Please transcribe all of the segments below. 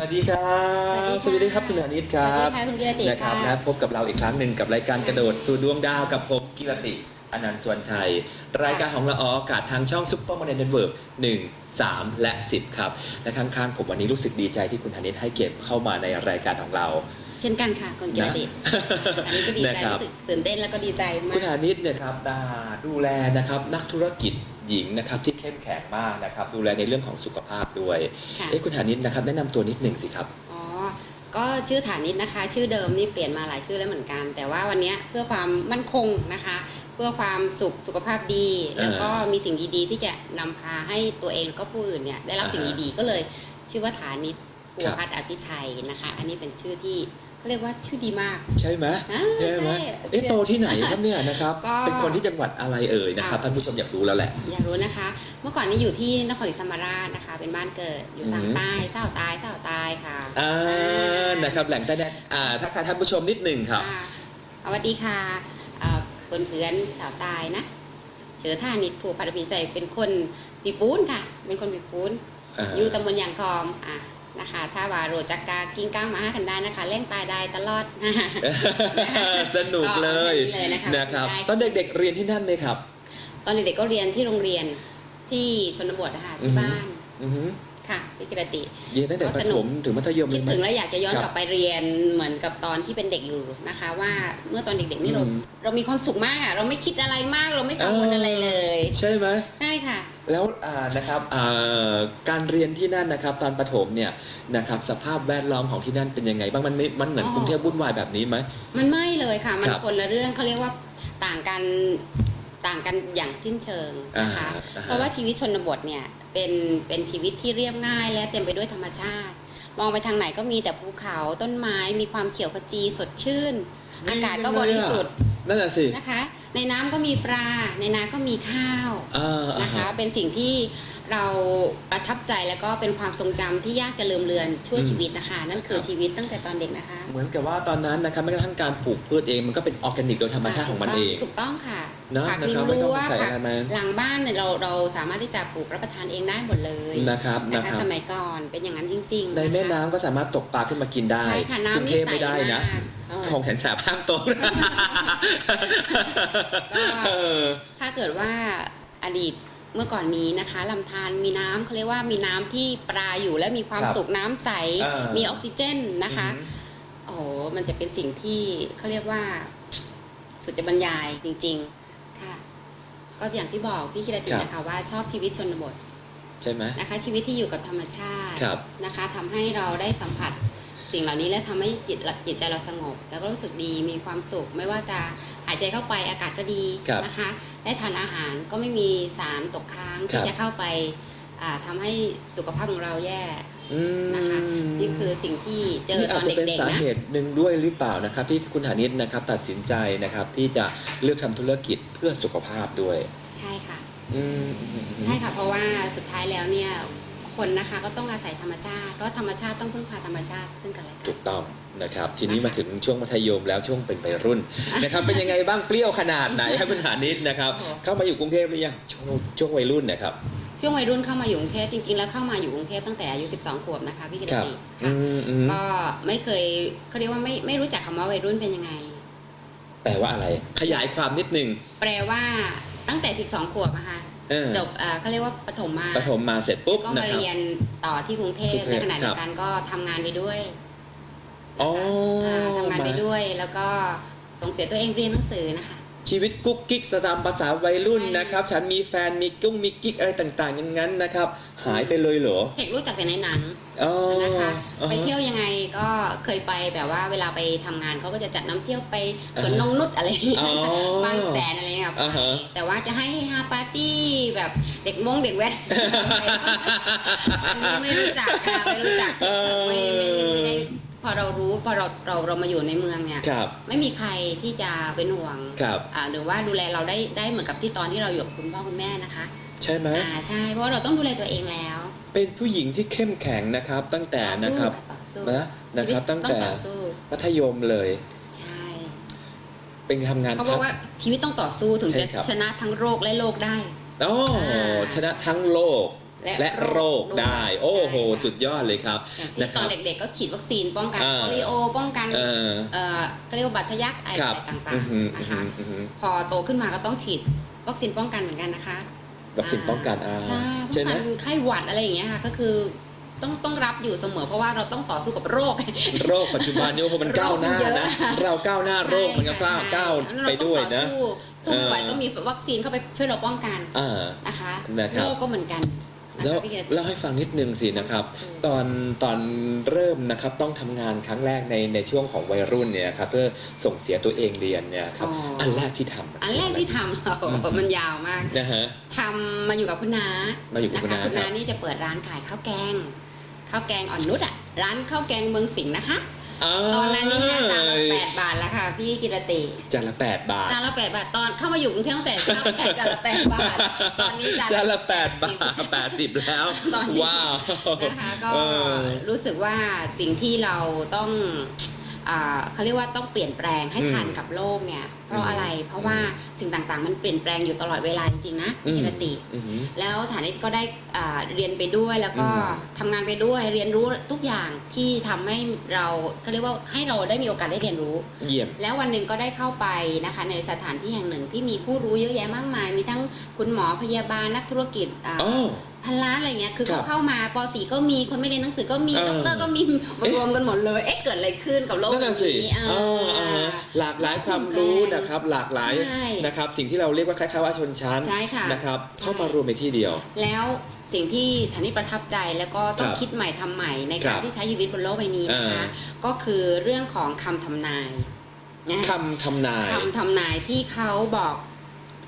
สวัสดีครับ สวัสดีค่ะครับคุณอานิตครับสวัสดีค่ะคุณกิรตินะครับค่ะและพบกับเราอีกครั้งหนึ่งกับรายการกระโดดสู่ดวงดาวกับผมกิรติอนันต์สวนชัย รายการของเราออกอากาศทางช่องซุปเปอร์มาร์เน็ตเวิร์กหนึ่งสามและสิบครับ และข้างๆ ผมวันนี้รู้สึกดีใจที่คุณธนิตให้เกียรติเข้ามาในรายการของเรา เช่นกันค่ะคุณกิรตินะอันนี้ก็ดีใจนะครับรู้สึกตื่นเต้นแล้วก็ดีใจมาคุณกธนิตเนี่ยครับตาดูแลนะครับนักธุรกิจหญิงนะครับที่เข้มแข็งมากนะครับ ดูแลในเรื่องของสุขภาพด้วยค่ะเอ๊ะคุณธนิตนะครับ แนะนำตัวนิดหนึ่งสิครับอ๋อก็ชื่อฐานิตนะคะ ชื่อเดิมนี่เปลี่ยนมาหลายชื่อแล้วเหมือนกัน แต่ว่าวันเนี้ยเพื่อความมั่นคงนะคะ เพื่อความสุขสุขภาพดี แล้วก็มีสิ่งดีๆ ที่จะนำพาให้ตัวเองแล้วก็ผู้อื่นเนี่ยได้รับสิ่งอ่าฮะดีๆก็เลย ชื่อว่าฐานิตภูครับพัฒน์อภิชัยนะคะ อันนี้เป็นชื่อที่ เขาเรียกว่าชื่อดีมาก ใช่ไหมอ่าใช่ไหมใช่เอ๊ะโตที่ไหนครับเนี่ยนะครับ ก็ เป็นคนที่จังหวัดอะไรเอ่ยนะครับค่ะท่านผู้ชมอยากรู้แล้วแหละ อยากรู้นะคะ เมื่อก่อนนี้อยู่ที่นครศรีธรรมราชนะคะ เป็นบ้านเกิดอยู่ทางอืม ใต้เศร้าตายเศร้าตายค่ะอ่านะครับแหล่งใต้แดนอ่าทักทายท่านผู้ชมนิดหนึ่งครับ อ่าสวัสดีค่ะเอ่อเพื่อนเพื่อนๆชาวใตายนะเชื้อท่านิดผูกพันพิใจเป็นคนปีปูนค่ะ เป็นคนปีปูนอ่าอยู่ตำบลยางคอมอะ นะคะ ถ้าว่าโรจักกากิ้งก้างมาหากันได้นะคะ เล่งตายได้ตลอดสนุกเลยก็เอาแค่นี้เลยนะคะนะครับได้ตอนเด็กๆเรียนที่นั่นไหมครับ ตอนเด็กๆก็เรียนที่โรงเรียนที่ชนบทนะคะอืที่อฮึบ้านอือหือค่ะพิกิรติเรียนตั้งแต่ก็ประสนุถกมถึงมัธยมเลคิยดไหมถึงแล้วอยากจะย้อนครับกลับไปเรียนเหมือนกับตอนที่เป็นเด็กอยู่นะคะ ว่าเมื่อตอนเด็กๆนี่เราอืมเรามีความสุขมากอะเราไม่คิดอะไรมากเราไม่กังวลเออออะไรเลย ใช่ไหมใช่ค่ะ แล้วอ่านะครับอ่าการเรียนที่นั่นนะครับ ตอนประถมเนี่ยนะครับสภาพแวดล้อมของที่นั่นเป็นยังไงบ้างมันไม่มันเหมือนอ๋อ กรุงเทพวุ่นวายแบบนี้ไหม มันไม่เลยค่ะ มันครับคนละเรื่องเขาเรียกว่าต่างกันต่างกันอย่างสิ้นเชิงนะคะ อ่าอ่าฮะ เพราะว่าชีวิตชนบทเนี่ยเป็นเป็นชีวิตที่เรียบง่าย และเต็มไปด้วยธรรมชาติ มองไปทางไหนก็มีแต่ภูเขาต้นไม้มีความเขียวขจีสดชื่น อากาศก็บริสุทธิ์นั่นแหะสิ นะคะ ในน้ำก็มีปลา ในนาก็มีข้าวอ่าอ่านะคะฮะเป็นสิ่งที่เราประทับใจแล้วก็เป็นความทรงจำที่ยากจะลืมเลือนชั่วอืมชีวิตนะคะ นั่นคือครับชีวิตตั้งแต่ตอนเด็กนะคะ เหมือนกับว่าตอนนั้นนะครับแม้กระทั่งการปลูกพืชเองมันก็เป็นออร์แกนิกโดยธรรมชาติของมันเองถูกต้องค่ะเนอะผักนะริครัมบไม่ต้องรั้วไปใส่ผัอะไรมาหลังบ้านเนี่ยเราเราสามารถที่จะปลูกรับประทานเองได้หมดเลยนะครับนะนะคะครับสมัยก่อนเป็นอย่างนั้นจริง ๆ ในแม่ะคะน้ำก็สามารถตกปลาขึ้นมากินได้ใช่ค่ะกรุน้ำงนี่เทพใสไม่ได้นะ มากเออของแสนแสบห้ามตกก็เออถ้าเกิดว่าอดีตเมื่อก่อนนี้นะคะลำธารมีน้ำเขาเรียกว่ามีน้ำที่ปลาอยู่และมีความครับสุขน้ำใส อ่ามีมีออกซิเจนนะคะ โอ้โหมันจะเป็นสิ่งที่เขาเรียกว่า สุดจะบรรยายจริงๆ ค่ะ ก็อย่างที่บอกพี่คิรติครับ นะคะว่าชอบชีวิตชนบทใช่ไหมนะคะ ชีวิตที่อยู่กับธรรมชาติครับ นะคะทำให้เราได้สัมผัส สิ่งเหล่านี้และทำให้จิตจิตใจเราสงบ แล้วก็รู้สึกดีมีความสุข ไม่ว่าจะหายใจเข้าไปอากาศก็ดีครับนะคะ ได้ทานอาหารก็ไม่มีสารตกค้างครัที่บจะเข้าไปอ่าทำให้สุขภาพของเราแย่อืมนะคะนี่คือสิ่งที่เจอนี่ตอาอจนจะเป็นเด็กสาๆนะเหตุหนึ่งด้วยหรือเปล่านะครับ ที่คุณฐานิตนะครับตัดสินใจนะครับที่จะเลือกทำธุรกิจเพื่อสุขภาพด้วย ใช่ค่ะอืมอืมอืมใช่ค่ะเพราะว่าสุดท้ายแล้วเนี่ย คนนะคะก็ต้องอาศัยธรรมชาติ เพราะธรรมชาติต้องพึ่งพาธรรมชาติซึ่งกันและกัถูนกต้องนะครับ ทีนี้นะคะมาถึงช่วงมัธยมแล้วช่วงเป็นวัยรุ่นนะครับ เป็นยังไงบ้างเปรี้ยวขนาดไหนครับคุณฐานิตนะครับโอ้โหเข้ามาอยู่กรุงเทพหรือยังช่วงช่วงวัยรุ่นนะครับช่วงวัยรุ่นเข้ามาอยู่กรุงเทพจริงๆ แล้วเข้ามาอยู่กรุงเทพตั้งแต่อายุ 12 ขวบนะคะพี่กิตครับติอืค่ะมอืมก็ไม่เคยเขาเรียกว่าไม่ไม่รู้จักคำว่าวัยรุ่นเป็นยังไง แปลว่าอะไร ขยายความนิดนึง แปลว่าตั้งแต่ 12 ขวบอะค่ะ เออจบอ่าเขาเรียกว่าปฐมมาประถมมาเสร็จปุ๊บก็นะมาครับ เรียนต่อที่กรุงเทพกรุงเทในพขณะเดียครัวบกันก็ทำงานไปด้วยอ๋อนะคะาทำงานไปมาด้วยแล้วก็ส่งเสียตัวเองเรียนหนังสือนะคะ ชีวิตกุ๊กกิ๊กตามภาษาวัยรุ่นใช่นะครับ ฉันมีแฟนมีกุ้งมีกิ๊กอะไรต่างๆ อย่างนั้นนะครับ หายไปเลยเหรอเทครู้จักแต่ในหนังอ๋อนะคะอ่าฮะไปเที่ยวยังไงก็เคยไปแบบว่าเวลาไปทำงานเขาก็จะจัดน้ำเที่ยวไปสวนนงนุษอะไรอย่างเงี้ยอ๋อบางแสนอะไรเงี้ยอ่าฮะแต่ว่าจะให้ฮาปาร์ตี้แบบเด็กมงเด็กแว้นอันนี้ไม่รู้จักค่ะไม่รู้จักเออไม่ไม่ไม่ได้ พอเรารู้พอเราเราเรามาอยู่ในเมืองเนี่ยครับ ไม่มีใครที่จะเป็นห่วงครับ อ่าหรือว่าดูแลเราได้ได้เหมือนกับที่ตอนที่เราอยู่กับคุณพ่อคุณแม่นะคะใช่ไหมอ่าใช่เพราะว่าเราต้องดูแลตัวเองแล้วเป็นผู้หญิงที่เข้มแข็งนะครับ ตั้งแต่ต่อนะสู้ครับต่อสู้นะนะครับ ตั้งแต่ชีวิต้องต่อสู้มัธยมเลย ใช่เป็นทำงานเขาบอกว่าชีวิตต้องต่อสู้ถึงใช่จะครับ ชนะทั้งโรคและโลกได้อ๋ออ่าชนะทั้งโลก และโรคได้ โอ้โหใช่ค่ะสุดยอดเลยครับอย่างที่นะคตรัอบนเด็กๆก็ฉีดวัคซีนป้องกันอ่าโปลิโอ ป้องกันเออเอ่อก็เรียกว่าบัตรทะยักไอครัอะบไรต่าอืงอหือๆอืนะอคะหืออือหือพอโตขึ้นมาก็ต้องฉีดวัคซีนป้องกันเหมือนกันนะคะวัคซีนป้องกันอ่าใช่ป้ใช่องไหมกันไข้หวัดอะไรอย่างเงี้ยค่ะก็คือต้องต้องรับอยู่เสมอเพราะว่าเราต้องต่อสู้กับโรค โรคปัจจุบันนี้โอ้โหมันก้าวหน้าโรคมันเยนะอะเราก้าวหน้าโรคมันก็ก้าวใช่ก้าวใช่ไปด้วยนะเราต้องต่อสู้สู้ไม่ไหวเออต้องมีวัคซีนเข้าไปช่วยเราป้องกันอ่านะคะนะครับโรคก็เหมือนกันนะ แล้วคะพี่เกดเล่าให้ฟังนิดนึงสินะครับต้องต่อสู้ตอนตอนเริ่มนะครับต้องทำงานครั้งแรกในในช่วงของวัยรุ่นเนี่ยครับเพื่อส่งเสียตัวเองเรียนเนี่ยครับอ๋ออัอันแรกที่ทำอันแรกที่ทำเราอืมมันยาวมากนะฮะทำมาอยู่กับคุณน้ามาอยู่กับนะคุณคะน้าคุณคน้ารับนี่จะเปิดร้านขายข้าวแกงข้าวแกงอ่อนนุชอะร้านข้าวแกงเมืองสิงห์นะคะ ตอนนั้นนี่นะจานละแปดบาทแล้วค่ะ พี่กิรติจานละแปดบาทจานละแปดบาทตอนเข้ามาอยู่กรุงเทพตั้งแต่ข้าวแกงจานละแปดบาทตอนนี้จานจานละแปด80บาทแปดสิบแล้วตอนนี้ว้าวนะคะก็เออรู้สึกว่าสิ่งที่เราต้องอ่า เขาเรียกว่าต้องเปลี่ยนแปลงให้ทันกับโลกเนี่ย เพราะอะไรเพราะว่าสิ่งต่างๆ มันเปลี่ยนแปลงอยู่ตลอดเวลาจริงๆนะพี่กิรติอือหือแล้วฐานิตก็ได้อ่าเรียนไปด้วยแล้วก็อืมทำงานไปด้วยเรียนรู้ทุกอย่างที่ทำให้เราเขาเรียกว่าให้เราได้มีโอกาสได้เรียนรู้เยี่ยมแล้ววันหนึ่งก็ได้เข้าไปนะคะในสถานที่แห่งหนึ่งที่มีผู้รู้เยอะแยะมากมาย มีทั้งคุณหมอพยาบาลนักธุรกิจอ่าอ๋อ พันล้านอะไรเงี้ยคือครัเขาบเข้ามาป .4 ก็มีคนไม่เรียนหนังสือก็มีเออ ด็อกเตอร์ก็มีมารวมกันหมดเลยเอ๊ะเกิดอะไรขึ้นกับโลกนั่นใบน่ะสินี้อ่า อ่าอ่าฮะหลากหลายความรู้นะครับ หลากหลายใช่ นะครับ สิ่งที่เราเรียกว่าคล้ายๆว่าชนชั้นใช่ค่ะ นะครับใช่เข้ามารวมในที่เดียว แล้วสิ่งที่ฐานิตประทับใจแล้วก็ต้องครับคิดใหม่ทำใหม่ในครัการบที่ใช้ชีวิตบนโลกใบนี้นะคะ อ่า ก็คือเรื่องของคำทำนายนะ คำทำนาย คำทำนายที่เขาบอก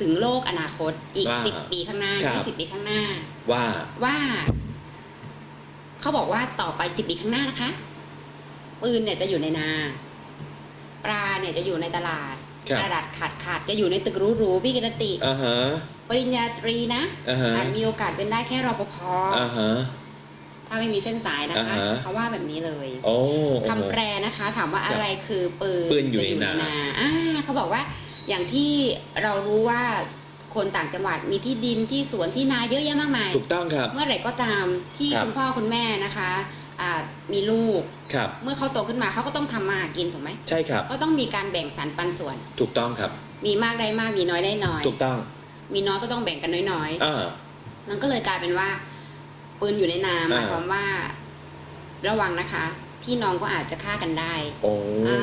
ถึงโลกอนาคตอีกว่าสิบปีข้างหน้าครับ ยี่สิบปีข้างหน้า ว่า ว่าเขาบอกว่าต่อไปสิบปีข้างหน้านะคะ ปืนเนี่ยจะอยู่ในนา ปลาเนี่ยจะอยู่ในตลาดครับ กระดาษขาดขาดๆจะอยู่ในตึกหรูๆพี่กิรติ อ่าฮะปริญญาตรีนะอ่าฮะอาจมีโอกาสเป็นได้แค่รปภอ่าฮะ ถ้าไม่มีเส้นสายนะคะอ่าฮะ เขาว่าแบบนี้เลยโอ้ คำแปลนะคะ ถามว่าอะไรคือปืนปืนอยู่จะในนา อ่าเขาบอกว่า อย่างที่เรารู้ว่าคนต่างจังหวัดมีที่ดินที่สวนที่นาเยอะแยะมากมาย ถูกต้องครับ เมื่อไหร่ก็ตามที่ครับ คุณพ่อคุณแม่นะคะอ่ามีลูก ครับ เมื่อเขาโตขึ้นมาเขาก็ต้องทำมาหากินถูกไหม ใช่ครับ ก็ต้องมีการแบ่งสรรปันส่วน ถูกต้องครับ มีมากได้มากมีน้อยได้น้อย ถูกต้องมีน้อยก็ต้องแบ่งกันน้อยอ่า ๆมันก็เลยกลายเป็นว่า ปืนอยู่ในนาหมายความว่า ระวังนะคะ พี่น้องก็อาจจะฆ่ากันได้ โอ้อ่า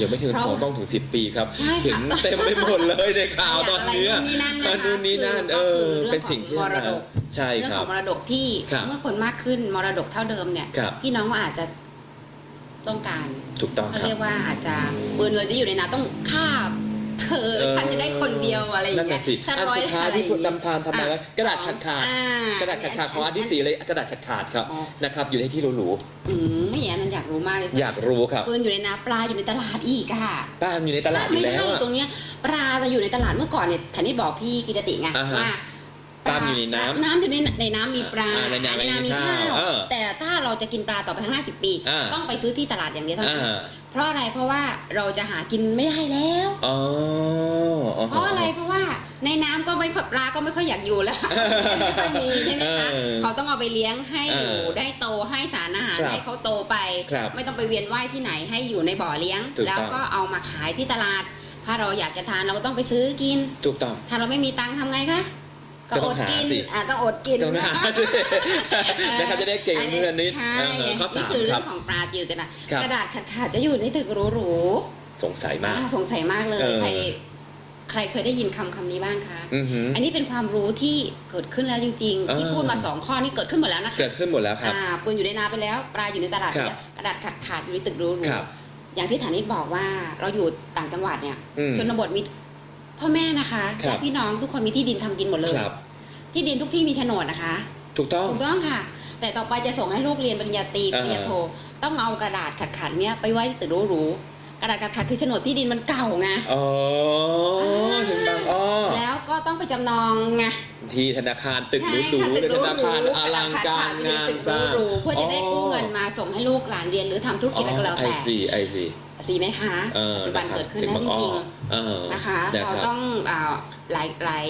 ยังไม่ถึงเพราะของต้องถึงสิบปีครับใช่ถึค่ะงเต็มไปหมดเลยในข่าวตอนอะไรเนี้ยนู่นนี่นั่นเอนะอคะนู่นนี่นั่นเอคืออก็คือเป็นสิ่งที่มรดก ใช่เรื่องครัขบ องมรดกที่ครับเมื่อคนมากขึ้นมรดกเท่าเดิมเนี่ย ครับ พี่น้องก็อาจจะต้องการถูกต้องเขาครับ เรียกว่าอาจจะปืนเลยจะอยู่ในนาต้องฆ่า เธอเออฉันจะได้คนเดียวอะไรอย่างนั่นเงี้น่ะยสิถ้าอันร้อยสุดท้ายอะไรที่คุณนำทานทำไมอะวะกระดาษขาดขาดอ่กระดาษขาดขาดของอันที่สี่เลยกระดาษขาดขาดครับอ๋อนะครับอยู่ในที่หรูอืมไม่อย่างนั้นอยากรู้มากเลยๆอยากรู้ครับปืนอยู่ในนาปลาอยู่ในตลาดอีกอะค่ะป้านอยู่ในตลาดอยู่ไม่แล้ได้วอยู่อะตรงเนี้ยปลาจะอยู่ในตลาดเมื่อก่อนเนี่ยแทนนี่บอกพี่กิรติไงอ่าฮะว่า ปลาอยู่ในน้ำ น้ำอยู่ในในน้ำมีปลาอ่าในน้ำในน้ำมีมีข้าข้าววเออแต่ถ้าเราจะกินปลาต่อไปข้างหน้าสิบปี อ่า ต้องไปซื้อที่ตลาดอย่างเดียวเท่านั้นอ่าเพราะอะไรเพราะว่าเราจะหากินไม่ได้แล้ว อ๋ออ๋อ เพราะอะไรเพราะว่าในน้ำก็ไม่ค่อยปลาก็ไม่ค่อยอยากอยู่แล้วไม่ค่อยมีใช่ไหมคะเออเขาต้องเอาไปเลี้ยงให้อยู่เออได้โตให้สารอาหารครับให้เขาโตไป ครับไม่ต้องไปเวียนว่ายที่ไหนให้อยู่ในบ่อเลี้ยง ถูกต้อง แล้วก็เอามาขายที่ตลาด ถ้าเราอยากจะทานเราก็ต้องไปซื้อกิน ถูกต้อง ถ้าเราไม่มีตังค์ทำไงคะ ก็ก็ต้อองดหากินสิอะต้องอดกินต้องหาด้วยนะครับจะได้เก่งเพื่อนนิดใช่เออข้อสานี่มคือคเรื่รัอบงของปลาจิ๋วแต่ละครับกระดาษขาดๆจะอยู่ในตึกหรูสงสัยๆมากอ่าสงสัยมากเลยเออใครใครเคยได้ยินคำคำนี้บ้างคะอือหืออันนี้เป็นความรู้ที่เกิดขึ้นแล้วจริง ๆ ที่เออพูดมาสองข้อนี่เกิดขึ้นหมดแล้วนะคะ เกิดขึ้นหมดแล้วครับอ่าปืนอยู่ในนาไปแล้ว ปลาอยู่ในตลาดคไปรับแล้วกระดาษขาดขาดๆอยู่ในตึกหรูครับๆอย่างที่ฐานิตบอกว่าเราอยู่ต่างจังหวัดเนี่ยอืมชนบทมี พ่อแม่นะคะครับญาติพี่น้องทุกคนมีที่ดินทำกินหมดเลย ครับ ที่ดินทุกที่มีโฉนดนะคะ ถูกต้อง ถูกต้องค่ะ แต่ต่อไปจะส่งให้ลูกเรียนปริญญาตรีปอ่า ริญญาโท ต้องเอากระดาษขัดๆเนี้ยไปไว้ที่ตึกหรูๆกระดาษขัดๆคือโฉนดที่ดินมันเก่าไง อ๋อถึงบางอ้อ แล้วก็ต้องไปจำนองไง ที่ธนาคารตึกใช่หรูค่ะๆตึเป็นกธนาคารหรูอๆลังการกะดษงานขัดๆอยู่ในตึกสร้างหรูๆเพื่อจะได้กู้เงินมาส่งให้ลูกหลานเรียนหรือทำธุรกิจอะไรก็แล้วไอแต่ซีไอซีสีไหมคะเออปัจจุบันนะครับเกิดขึ้นแล้วถึจงบางอ้อริงเออๆนะคะนะคเรารับต้องอ่าหลายหลาย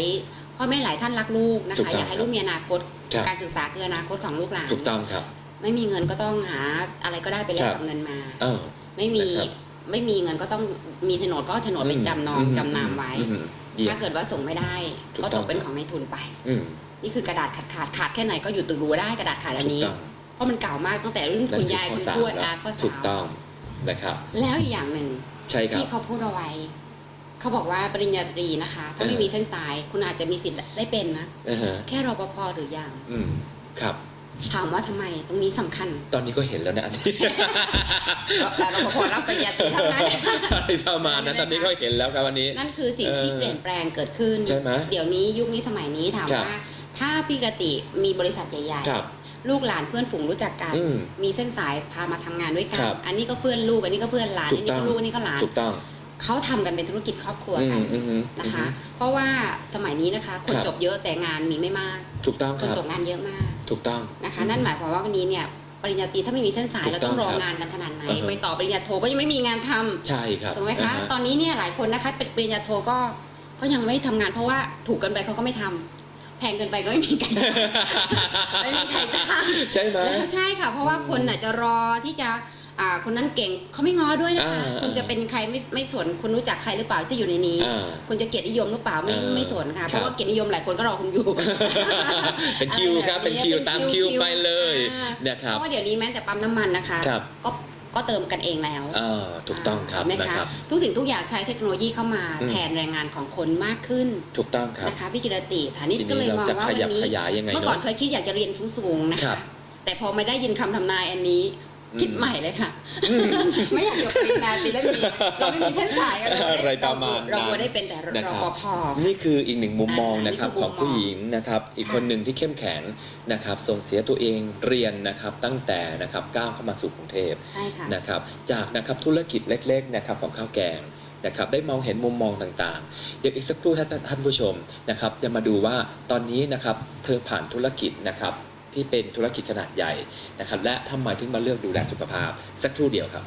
พ่อแม่หลายท่านรักลูกนะถูกคะต้องอยากให้ลูกมีอนาคตครับการศึกษาคืออนาคตของลูกหลานถูกต้องครับ ไม่มีเงินก็ต้องหาอะไรก็ได้ไปแลกครับกับเงินมาเออไม่มีนะครับไม่มีเงินก็ต้องมีโฉนดก็เอาโฉนดไปจำนองมจำนำไว้อืมเยี่ย ถ้ามเกิดว่าส่งไม่ได้ถูกก็ต้ตองกเป็นของนายทุนไปอืมนี่คือกระดาษขาดขาดขาดแค่ไหนก็อยู่ตึกรั้วได้กระดาษขาดอันนี้ถูกต้องเพราะมันเก่ามากตั้งแต่รุ่นคุณยายนั่คุนณอทวดข้อาสามข้อถูกสามต้องนะครับแล้วอีกอย่างหนึ่งใช่ครับที่เขาพูดเอาไว้ เขาบอกว่าปริญญาตรีนะคะ ถ้าไม่เออมีเส้นสาย คุณอาจจะมีสิทธิ์ได้เป็นนะอ่าฮะแค่รปภหรือยังอืมครับ ถามว่าทำไมตรงนี้สำคัญ ตอนนี้ก็เห็นแล้วนะอันนี้ แต่รปภรับปริญญาตรีเท่านั้น อะไรประมาณนั้นตอนนี้ก็เห็นแล้วครับวันนี้ นั่นคือสิ่งที่เออเปลี่ยนแปลงเกิดขึ้น ใช่ไหมเดี๋ยวนี้ยุคนี้สมัยนี้ถามครับว่า ถ้าพี่กระติมีบริษัทใหญ่ครับ ๆ ลูกหลานเพื่อนฝูงรู้จักกัน อืมมีเส้นสายพามาทำงานด้วยกันครับอันนี้ก็เพื่อนลูกอันนี้ก็เพื่อนหลานถูอักนนี้ต้อก็งลูกอันนี้ก็หลาน ถูกต้องเขาทำกันเป็นธุรกิจครอบครัวอืกันมอืมอืมนะคะ เพราะว่าสมัยนี้นะคะ คนครับจบเยอะแต่งานมีไม่มาก ถูกต้องคคนรับ ตกงานเยอะมาก ถูกต้อง นะคะ นั่นหมายความว่าวันนี้เนี่ยปริญญาตรีถ้าไม่มีเส้นสายถูเรากต้ต้อองงรอครับงานกันขนาดไหนอือฮะไปต่อปริญญาโทก็ยังไม่มีงานทำใช่ครับถูกไหมคะอ่าฮตอนนี้เนี่ยหลายคนนะคะเป็นปริญญาโทก็ก็ยังไม่ทำงาน เพราะว่าถูกเกินไปเขาก็ไม่ทำแพงเกินไปก็ไม่มีใครไม่มีใครจ้างใช่ไหมแล้วใช่ค่ะ เพราะว่าคนน่ะจะรอที่จะ อ่าคนนั้นเก่งเขาไม่ง้อด้วยนะคะ อ่าคุณจะเป็นใครไม่ไม่สนคุณรู้จักใครหรือเปล่าที่อยู่ในนี้ อ่าคุณจะเกียรตินิยมหรือเปล่าไม่อ่าไม่สนค่ะครับเพราะว่าเกียรตินิยมหลายคนก็รอคุณอยู่เป็นคิวครับเป็นคิวตามคิวไปเลยอ่านะครับ เพราะว่าเดี๋ยวนี้แม้แต่ปั๊มน้ำมันนะคะ ครับก็ก็เติมกันเองแล้วเออถูกต้องครับเห็นไหมนะคะครับ ทุกสิ่งทุกอย่างใช้เทคโนโลยีเข้ามาอืม แทนแรงงานของคนมากขึ้นถูกต้องครับนะคะพี่กิรติฐานิชทีก็เลยนี้มเราองจะว่าขวัยับนนี้ ขยายยังไงเมื่อก่อนเนาะเคยคิดอยากจะเรียนสูงๆนะครัคะ บแต่พอไม่ได้ยินคำทำนายอันนี้ คิดใหม่เลยค่ะ ไม่อยากจบปริญญาตรีแล้วมีเราไม่มีเส้นสายกันเราอะไรประมาณเรานั้นควรได้เป็นแต่รนะครับปภค่ะนี่คืออีกหนึ่งมุมมองอ่านะครับนี่คือของผู้หญิงนะครับ อีกค่ะคนหนึ่งที่เข้มแข็งนะครับส่งเสียตัวเองเรียนนะครับตั้งแต่นะครับก้าวเข้ามาสู่กรุงเทพใช่ค่ะนะครับ จากนะครับธุรกิจเล็กๆนะครับของข้าวแกงนะครับได้มองเห็นมุมมองต่างๆ เดี๋ยวอีกสักครู่ท่านท่านผู้ชมนะครับจะมาดูว่าตอนนี้นะครับเธอผ่านธุรกิจนะครับ ที่เป็นธุรกิจขนาดใหญ่นะครับและทำไมถึงมาเลือกดูแลสุขภาพสักครู่เดียวครับ